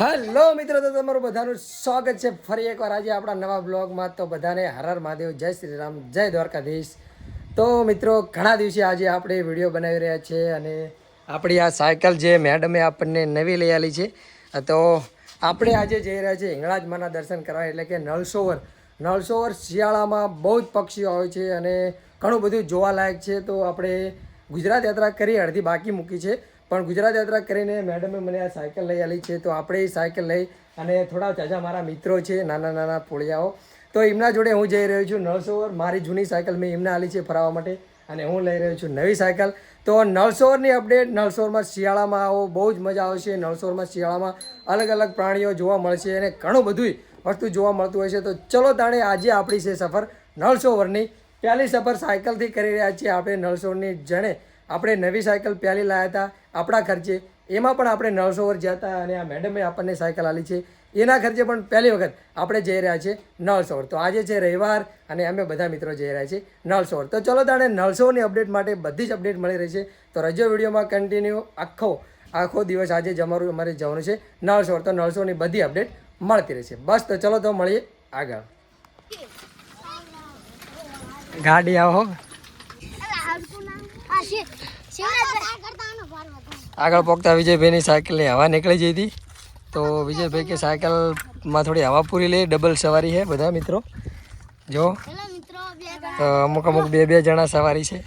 Hello મિત્રો, તો તમારું બધાનું સ્વાગત છે ફરી એકવાર. આજે આપણા નવા બ્લોગમાં તો બધાને હર હર મહાદેવ, જય શ્રી રામ, જય દ્વારકાધીશ. તો મિત્રો, ઘણા દિવસે આજે આપણે વીડિયો બનાવી રહ્યા છીએ અને આપણી આ સાયકલ જે મેડમે આપણને નવી લઈ આલી છે, તો આપણે આજે જઈ રહ્યા છીએ હિંગળાજ માના દર્શન કરવા, એટલે કે નળસોવર. નળસોવર શિયાળામાં બહુ જ પક્ષીઓ આવે છે અને ઘણું બધું જોવાલાયક છે. તો આપણે ગુજરાત યાત્રા કરી અડધી બાકી મૂકી છે. પણ ગુજરાત યાત્રા કરીને મેડમે મને આ સાયકલ લઈ આવી છે. તો આપણે એ સાયકલ લઈ અને થોડા ચાચા મારા મિત્રો છે, નાના નાના પોળિયાઓ તો એમના જોડે હું જઈ રહ્યો છું નળસોવર મારી જૂની સાયકલ મેં એમને આલી છે ફરાવવા માટે અને હું લઈ રહ્યો છું નવી સાયકલ. તો નળસોવરની અપડેટ નળસોરમાં શિયાળામાં આવો, બહુ જ મજા આવશે નળસોરમાં શિયાળામાં અલગ અલગ પ્રાણીઓ જોવા મળશે અને ઘણું બધું વસ્તુ જોવા મળતું હોય છે. તો ચલો તાણે આજે આપણી છે સફર નળસોવરની પહેલી સફર સાયકલથી કરી રહ્યા છીએ આપણે નળસોવરની જણે આપણે નવી સાયકલ પહેલી લાવ્યા હતા, આપણા ખર્ચે. એમાં પણ આપણે નળસોવર જ્યાં હતા અને આ મેડમે આપણને સાયકલ આલી છે. એના ખર્ચે પણ પહેલી વખત આપણે જઈ રહ્યા છીએ નળસોવર તો આજે છે રવિવાર અને અમે બધા મિત્રો જઈ રહ્યા છીએ નળસોર તો ચલો તાણે નળસોરની અપડેટ માટે બધી જ અપડેટ મળી રહી છે. તો રજો વિડીયોમાં કન્ટિન્યુ આખો આખો દિવસ આજે જ અમારું, અમારે જવાનું છે નળસોર તો નળસોરની બધી અપડેટ મળતી રહેશે બસ તો ચલો તો મળીએ આગળ. ગાડી આવો. આગળ પોકતા વિજયભાઈની સાયકલની હવા નીકળી જઈ હતી. તો વિજયભાઈ કે સાયકલમાં થોડી હવા પૂરી લે ડબલ સવારી છે બધા મિત્રો. જો તો અમુક અમુક બે બે જણા સવારી છે.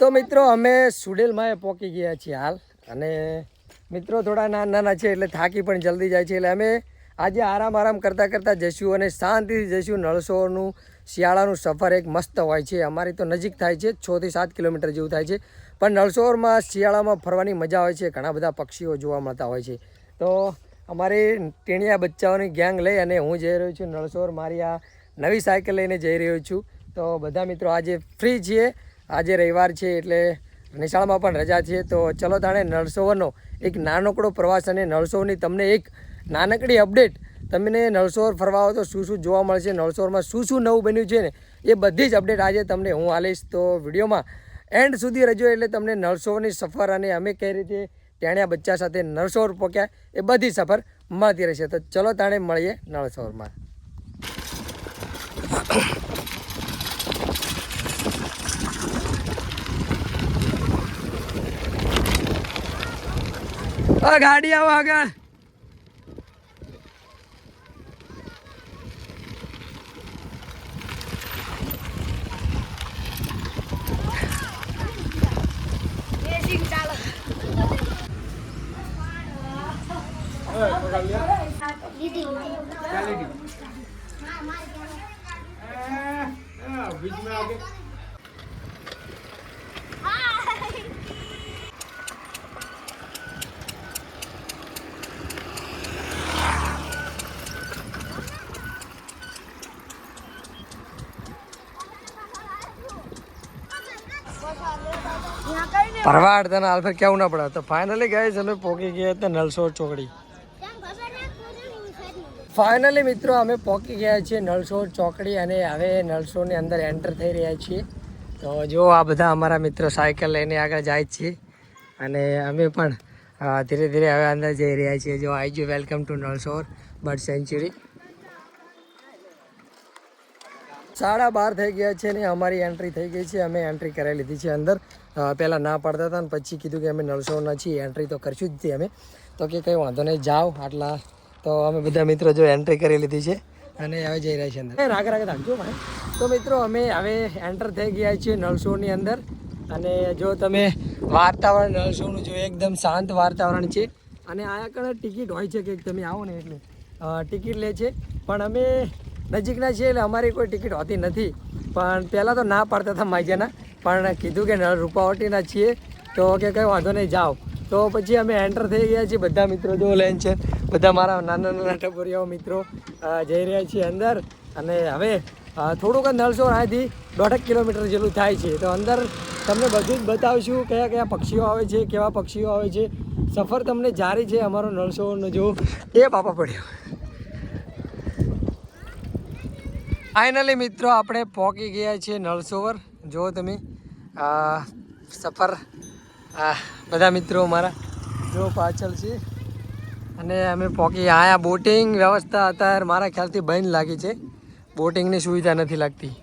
તો મિત્રો અમે સુડેલમાં પોકી ગયા છીએ હાલ. અને મિત્રો થોડા નાના નાના છે એટલે થાકી પણ જલ્દી જાય છે. એટલે અમે આજે આરામ આરામ કરતાં કરતાં જઈશું અને શાંતિથી જઈશું નળસોનું શિયાળાનું સફર એક મસ્ત હોય છે. અમારી તો નજીક થાય છે છથી સાત કિલોમીટર જેવું થાય છે. પણ નળસોરમાં શિયાળામાં ફરવાની મજા હોય છે, ઘણા બધા પક્ષીઓ જોવા મળતા હોય છે. તો અમારી ટીણિયા બચ્ચાઓની ગેંગ લઈ અને હું જઈ રહ્યો છું નળસોર મારી આ નવી સાયકલ લઈને જઈ રહ્યો છું. તો બધા મિત્રો આજે ફ્રી છીએ. આજે રવિવાર છે એટલે નિશાળમાં પણ રજા છે. તો ચલો તાણે નળસોવરનો એક નાનકડો પ્રવાસ અને નળસોવરની તમને એક નાનકડી અપડેટ તમને નળસોર ફરવા આવો તો શું શું જોવા મળશે? નળસોરમાં શું શું નવું બન્યું છે ને? એ બધી જ અપડેટ આજે તમને હું આલીશ તો વિડીયોમાં એન્ડ સુધી રજો એટલે તમને નળસોરની સફર અને અમે કઈ રીતે તેણ્યા બચ્ચા સાથે નળસોર પહોંચ્યા એ બધી સફર મળતી રહેશે. તો ચલો તાણે મળીએ નળસોરમાં. ગાડી આવો આગળ. પરવાડ તને હાલ ફેર કેવું ના પડે? તો ફાઇનલી ગઈ અમે પોકી ગયા હતા નલસોર ચોકડી. ફાઇનલી મિત્રો અમે પહોંચી ગયા છીએ નળસોર ચોકડી અને હવે નળસોરની અંદર એન્ટર થઈ રહ્યા છીએ. તો જો આ બધા અમારા મિત્રો સાયકલ લઈને આગળ જાય છે અને અમે પણ ધીરે ધીરે હવે અંદર જઈ રહ્યા છીએ. જો આઈ Jew welcome to Nalsarovar bird sanctuary. સાડા બાર થઈ ગયા છે ને અમારી એન્ટ્રી થઈ ગઈ છે. અમે એન્ટ્રી કરાવી લીધી છે અંદર. પહેલાં ના પડતા હતા ને પછી કીધું કે અમે નળસોર છીએ. એન્ટ્રી તો કરશું જ તે અમે. તો કે કંઈ વાંધો નહીં, જાઓ આટલા તો અમે બધા મિત્રો જો એન્ટ્રી કરી લીધી છે અને હવે જઈ રહ્યા છીએ અંદર. રાગ રાગ રાખજો ભાઈ. તો મિત્રો અમે હવે એન્ટર થઈ ગયા છીએ નળસોની અંદર. અને જો તમે વાતાવરણ નળસોનું જો એકદમ શાંત વાતાવરણ છે. અને આ કણે ટિકિટ હોય છે કે તમે આવો ને એટલે. ટિકિટ લે છે. પણ અમે નજીકના છીએ એટલે અમારી કોઈ ટિકિટ હોતી નથી. પણ પહેલાં તો ના પાડતા હતા માઇજાના. પણ કીધું કે નળ રૂપાવટીના છીએ. તો કે કંઈ વાંધો નહીં, જાઓ. તો પછી અમે એન્ટર થઈ ગયા છીએ. બધા મિત્રો જો લેન છે. બધા મારા નાના નાના ટપોરિયાઓ મિત્રો જઈ રહ્યા છીએ અંદર. અને હવે થોડુંક નળસો અહીંથી દોઢેક કિલોમીટર જેટલું થાય છે. તો અંદર તમને બધું જ બતાવશું કયા કયા પક્ષીઓ આવે છે, કેવા પક્ષીઓ આવે છે. સફર તમને જારી છે અમારો નળસોનો જો. એ પાપા પડ્યો. ફાઇનલી મિત્રો, આપણે પહોંચી ગયા છીએ નળસોવર જો તમે સફર બધા મિત્રો મારા, જો પાછળ છે. અને અમે પોકી આયા. બોટિંગ વ્યવસ્થા અત્યારે મારા ખ્યાલથી બંધ લાગી છે. બોટિંગની સુવિધા નથી લાગતી.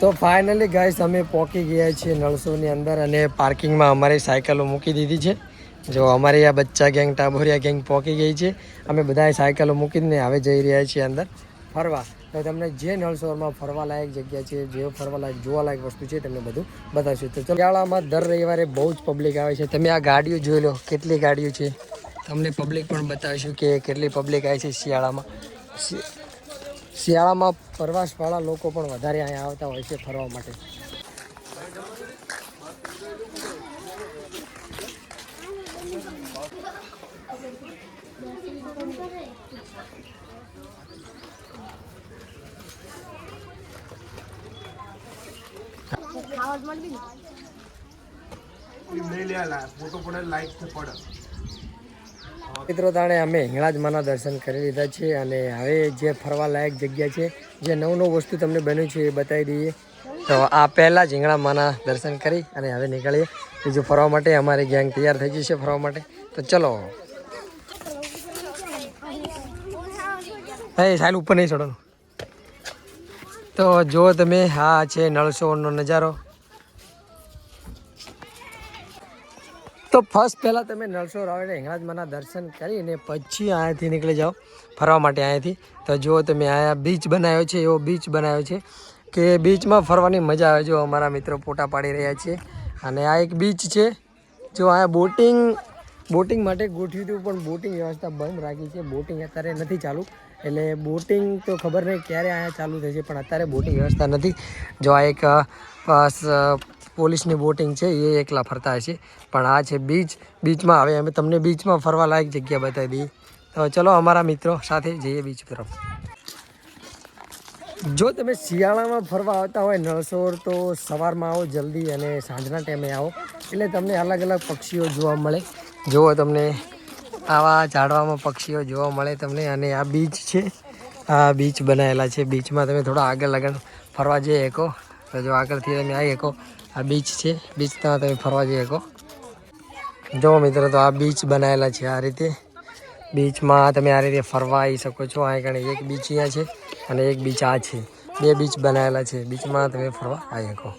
તો ફાઇનલી ગાઈસ અમે પહોંચી ગયા છીએ નળસોની અંદર અને પાર્કિંગમાં અમારી સાયકલો મૂકી દીધી છે. જો અમારી આ બચ્ચા ગેંગ, ટાબોરિયા ગેંગ પહોંચી ગઈ છે. અમે બધાએ સાયકલો મૂકીને હવે જઈ રહ્યા છીએ અંદર. ફરવા. તો તમને જે નળસોરમાં ફરવા લાયક જગ્યા છે, જે ફરવા લાયક જોવા લાયક વસ્તુ છે, તમને બધું બતાવશું. તો શિયાળામાં દર રવિવારે બહુ જ પબ્લિક આવે છે. તમે આ ગાડીઓ જોઈ લો, કેટલી ગાડીઓ છે. તમને પબ્લિક પણ બતાવીશું કે કેટલી પબ્લિક આવે છે શિયાળામાં. શિયાળામાં પ્રવાસવાળા લોકો પણ વધારે અહીંયા આવતા હોય છે ફરવા માટે. મિત્રો તાણે અમે હિંગળાજમાના દર્શન કરી લીધા છે અને હવે જે ફરવા લાયક જગ્યા છે જે નવું નવું વસ્તુ તમને બન્યું છે એ બતાવી દઈએ. તો આ પહેલાં જ હિંગળામાના દર્શન કરી અને હવે નીકળીએ. બીજું ફરવા માટે અમારી ગેંગ તૈયાર થઈ જશે ફરવા માટે. તો ચલો. હે સાહેબ ઉપર નહીં ચડવાનું. તો જો તમે હા છે નળસોનો નજારો. તો ફર્સ્ટ પહેલાં તમે નરસો આવીને હિંગળાજમાના દર્શન કરીને પછી અહીંયાથી નીકળી જાઓ, ફરવા માટે અહીંયાથી. તો જો તમે, અહીંયા બીચ બનાવ્યો છે, એવો બીચ બનાવ્યો છે કે બીચમાં ફરવાની મજા આવે. જો અમારા મિત્રો ફોટા પાડી રહ્યા છે. અને આ એક બીચ છે. જો અહીંયા બોટિંગ બોટિંગ માટે ગોઠવ્યું હતું, પણ બોટિંગ વ્યવસ્થા બંધ રાખી છે. બોટિંગ અત્યારે નથી ચાલુ. એટલે બોટિંગ તો ખબર નહીં ક્યારે અહીંયા ચાલુ થશે, પણ અત્યારે બોટિંગ વ્યવસ્થા નથી. જો આ એક પોલીસની બોટિંગ છે, એ એકલા ફરતા હશે. પણ આ છે બીચ. બીચમાં હવે અમે તમને બીચમાં ફરવા લાયક જગ્યા બતાવી દઈએ. તો ચલો અમારા મિત્રો સાથે જઈએ બીચ તરફ. જો તમે શિયાળામાં ફરવા આવતા હોય, નળસોર તો સવારમાં આવો જલ્દી અને સાંજના ટાઈમે આવો. એટલે તમને અલગ અલગ પક્ષીઓ જોવા મળે. જુઓ તમને આવા ઝાડવામાં પક્ષીઓ જોવા મળે તમને. અને આ બીચ છે. આ બીચ બનાવેલા છે. બીચમાં તમે થોડા આગળ લગન ફરવા જઈ શકો. તો જો આગળથી તમે આવી શકો. આ બીચ છે. બીચમાં તમે ફરવા જઈ શકો જો મિત્રો, તો આ બીચ બનાવેલા છે આ રીતે. બીચમાં તમે આ રીતે ફરવા આવી શકો છો. અહીં કણે એક બીચ અહીંયા છે અને એક બીચ આ છે. બે બીચ બનાવેલા છે. બીચમાં તમે ફરવા આવી શકો.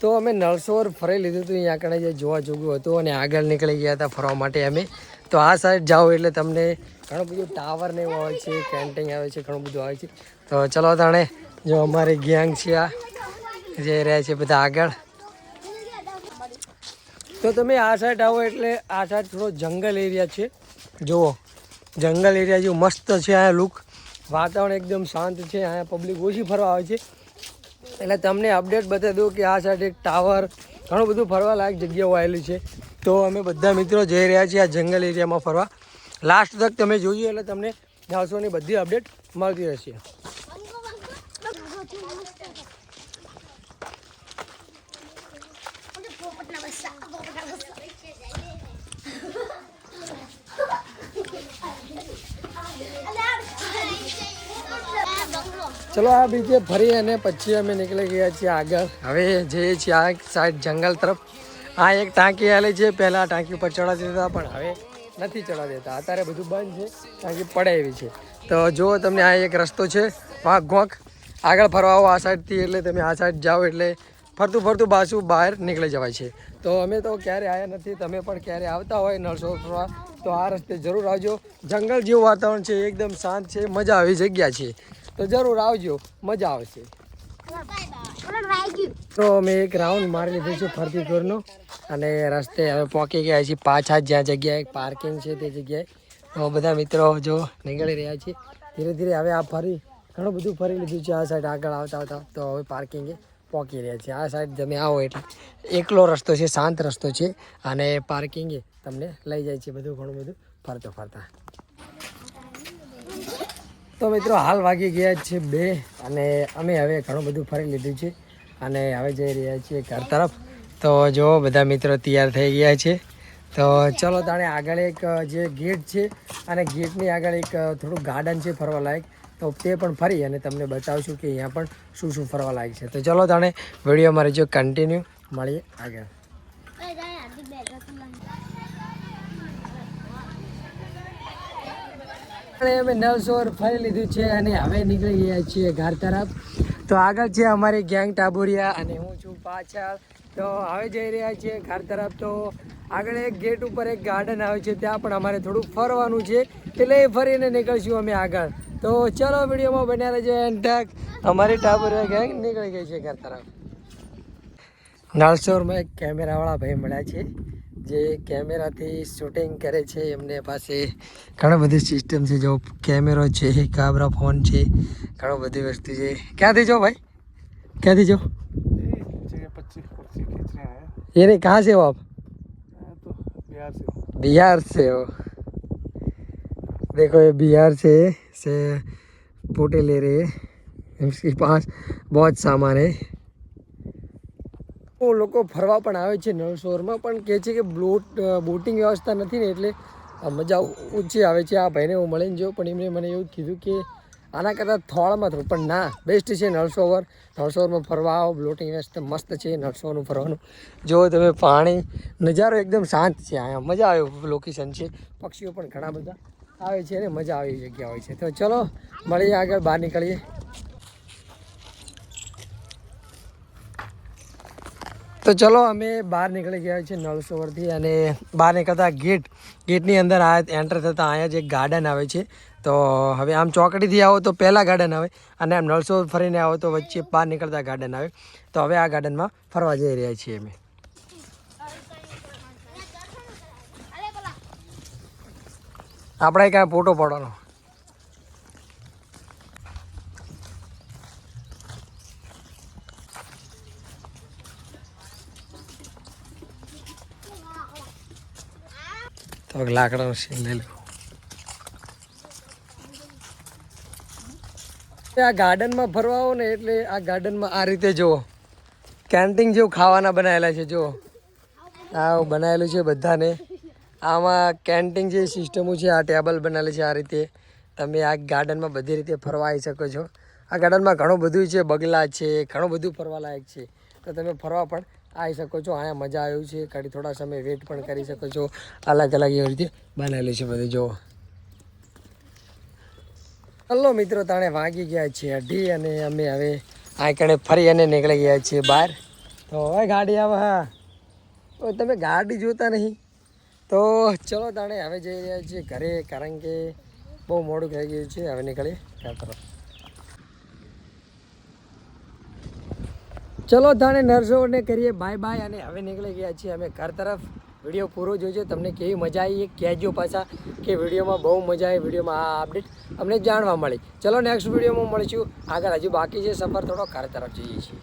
તો અમે નળસોર ફરી લીધું હતું, અહીંયા આગળ જે જોવા જોગ્યું હતું અને આગળ નીકળી ગયા હતા ફરવા માટે અમે. તો આ સાઈડ જાઓ એટલે તમને ઘણું બધું ટાવર ને એવું આવે છે કેન્ટિંગ આવે છે, ઘણું બધું આવે છે. તો ચલો તાણે, જો અમારી ગેંગ છે આ. જે રહ્યા છે બધા આગળ. તો તમે આ સાઈડ આવો એટલે આ સાઈડ થોડો જંગલ એરિયા છે. જુઓ. જંગલ એરિયા જેવું મસ્ત છે અહીંયા લુક વાતાવરણ એકદમ શાંત છે. અહીંયા પબ્લિક ઓછી ફરવા આવે છે. એટલે તમને અપડેટ બતાવી દઉં કે આ સાઈડ એક ટાવર ઘણું બધું ફરવા લાયક જગ્યાઓ આવેલી છે. તો અમે બધા મિત્રો જઈ રહ્યા છીએ આ જંગલ એરિયામાં ફરવા. લાસ્ટ તક તમે જોઈએ એટલે તમને જાવસોની બધી અપડેટ મળતી રહેશે. ચલો આ બીજે ફરી અને પછી અમે નીકળી ગયા છીએ આગળ. હવે જઈએ છીએ આ સાઈડ જંગલ તરફ. આ એક ટાંકી આવેલી છે, પહેલાં ટાંકી ઉપર ચડાવી દેતા પણ હવે નથી ચડાવી દેતા. અત્યારે બધું બંધ છે, ટાંકી પડે એવી છે. તો જો તમને આ એક રસ્તો છે વાંક ગોંક. આગળ ફરવા આવો આ સાઈડથી, એટલે તમે આ સાઈડ જાઓ, એટલે ફરતું ફરતું પાછું બહાર નીકળી જવાય છે. તો અમે તો ક્યારે આવ્યા નથી, તમે પણ ક્યારે આવતા હોય નરસો ફરવા, તો આ રસ્તે જરૂર આવજો. જંગલ જેવું વાતાવરણ છે, એકદમ શાંત છે, મજા આવી જગ્યા છે. તો જરૂર આવજો, મજા આવશે. તો અમે એક રાઉન્ડ મારી લીધો છે ફરતી ફરનો અને રસ્તે હવે પહોંચી ગયા છીએ પાછા જ્યાં જગ્યાએ પાર્કિંગ છે તે જગ્યાએ. તો બધા મિત્રો જો નીકળી રહ્યા છે ધીરે ધીરે હવે આ ફરી ઘણું બધું ફરી લીધું છે આ સાઈડ આગળ આવતા આવતા. તો હવે પાર્કિંગે પહોંચી રહ્યા છીએ. આ સાઈડ તમે આવો એટલે એકલો રસ્તો છે, શાંત રસ્તો છે અને પાર્કિંગે તમને લઈ જાય છે બધું ઘણું બધું ફરતો ફરતા. તો મિત્રો, હાલ વાગી ગયા છે બે અને અમે હવે ઘણું બધું ફરી લીધું છે અને હવે જઈ રહ્યા છીએ ઘર તરફ. તો જો બધા મિત્રો તૈયાર થઈ ગયા છે. તો ચલો તાણે આગળ એક જે ગેટ છે અને ગેટની આગળ એક થોડું ગાર્ડન છે ફરવા લાયક. તો તે પણ ફરી અને તમને બતાવશું કે અહીંયા પણ શું શું ફરવા લાયક છે. તો ચલો તાણે વિડીયોમાં રહેજો કન્ટિન્યુ મળીએ આગળ અને અમે નવસોર ફરી લીધું છે અને હવે નીકળી ગયા છીએ ઘર તરફ. તો આગળ છે અમારી ગેંગ ટાબુરિયા અને હું છું પાછળ. તો હવે જઈ રહ્યા છીએ ઘર તરફ. તો આગળ એક ગેટ ઉપર એક ગાર્ડન આવે છે, ત્યાં પણ અમારે થોડું ફરવાનું છે. એટલે એ ફરીને નીકળશું અમે આગળ. તો ચલો વિડીયોમાં બન્યા રહેજો એન્ડ તક. અમારી ટાબુરિયા ગેંગ નીકળી ગઈ છે ઘર તરફ. નળસોરમાં એક કેમેરાવાળા ભાઈ મળ્યા છે. જે કેમેરાથી શૂટિંગ કરે છે એમને પાસે ઘણી બધી સિસ્ટમ છે જો કેમેરો છે કેમેરા ફોન છે ઘણું બધી વસ્તુ છે ક્યાંથી જો ભાઈ ક્યાંથી જો जगह पच्चीस पर्ची खींच रहे हैं ये नहीं कहाँ से हो आप मैं तो बिहार से हूँ बिहार से हो देखो ये बिहार से से फोटे ले रहे हैं इसके पास बहुत सामान है તો લોકો ફરવા પણ આવે છે નળસોરમાં પણ કહે છે કે બોટ બોટિંગ વ્યવસ્થા નથી ને એટલે મજા ઓછી આવે છે. આ ભાઈને હું મળીને જોઉં પણ એમણે મને એવું કીધું કે આના કરતાં થોડામાં થોડું, પણ ના બેસ્ટ છે નળસોવર નળસોવરમાં ફરવા આવો, બોટિંગ વ્યવસ્થા મસ્ત છે નળસોવરનું ફરવાનું. જો તમે પાણી, નજારો એકદમ શાંત છે અહીંયા. મજા આવે લોકેશન છે. પક્ષીઓ પણ ઘણા બધા આવે છે ને મજા આવે જગ્યા હોય છે. તો ચલો, મળીએ આગળ, બહાર નીકળીએ. તો ચલો અમે બહાર નીકળી ગયા છીએ નળસોવરથી અને બહાર નીકળતા ગેટ, ગેટની અંદર આ એન્ટર થતાં અહીંયા જ એક ગાર્ડન આવે છે. તો હવે આમ ચોકડીથી આવો તો પહેલાં ગાર્ડન આવે અને આમ નળસરોવર ફરીને આવો તો વચ્ચે બહાર નીકળતા ગાર્ડન આવે. તો હવે આ ગાર્ડનમાં ફરવા જઈ રહ્યા છીએ અમે. આપણે કાંઈ ફોટો પાડવાનો? તો લાકડાનો સીન લઈ લઉં આ ગાર્ડનમાં ફરવા આવો ને એટલે આ ગાર્ડનમાં આ રીતે જુઓ. કેન્ટીન જેવું ખાવાના બનાવેલા છે, જુઓ. આ બનાવેલું છે બધાને. આમાં કેન્ટીન જે સિસ્ટમો છે, આ ટેબલ બનાવેલી છે આ રીતે. તમે આ ગાર્ડનમાં બધી રીતે ફરવા આવી શકો છો. આ ગાર્ડનમાં ઘણું બધું છે, બગલા છે, ઘણું બધું ફરવાલાયક છે. તો તમે ફરવા પણ આવી શકો છો, અહીંયા મજા આવ્યું છે, ખાલી થોડા સમય વેઇટ પણ કરી શકો છો. અલગ અલગ એવી રીતે બનાવેલી છે બધું જો હલો મિત્રો તાણે વાગી ગયા છીએ અઢી અને અમે હવે આ કણે ફરી અને નીકળી ગયા છીએ બહાર. તો હવે ગાડી આવે, હા. તમે ગાડી જોતા નહીં. તો ચલો તાણે હવે જઈ રહ્યા છીએ ઘરે, કારણ કે બહુ મોડું થઈ ગયું છે, હવે નીકળીએ. ઘર તરફ ચલો તાણે નરસોને કરીએ બાય બાય અને હવે નીકળી ગયા છીએ અમે ઘર તરફ. વીડિયો પૂરો જોજો, તમને કેવી મજા આવી એ કહેજો પાછા કે વિડીયોમાં બહુ મજા આવી, વિડીયોમાં આ અપડેટ અમને જાણવા મળી. ચલો નેક્સ્ટ વિડીયોમાં મળીશું. આગળ હજુ બાકી છે સફર, થોડો ઘર તરફ જઈએ છીએ.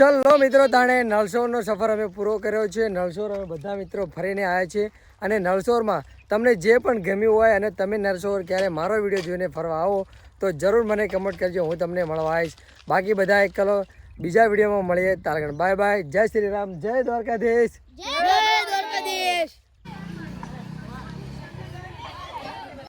ચલો મિત્રો તાણે નળસોરનો સફર અમે પૂરો કર્યો છે. નળસોર અમે બધા મિત્રો ફરીને આવ્યા છીએ અને નળસોરમાં તમને જે પણ ગમ્યું હોય અને તમે નરસોર ક્યારે મારો વીડિયો જોઈને ફરવા આવો તો જરૂર મને કમેન્ટ કરજો, હું તમને મળવા આવીશ. બાકી બધા એક કલો બીજા વિડીયોમાં મળીએ. તારગણ બાય બાય. જય શ્રી રામ. જય દ્વારકાધીશ.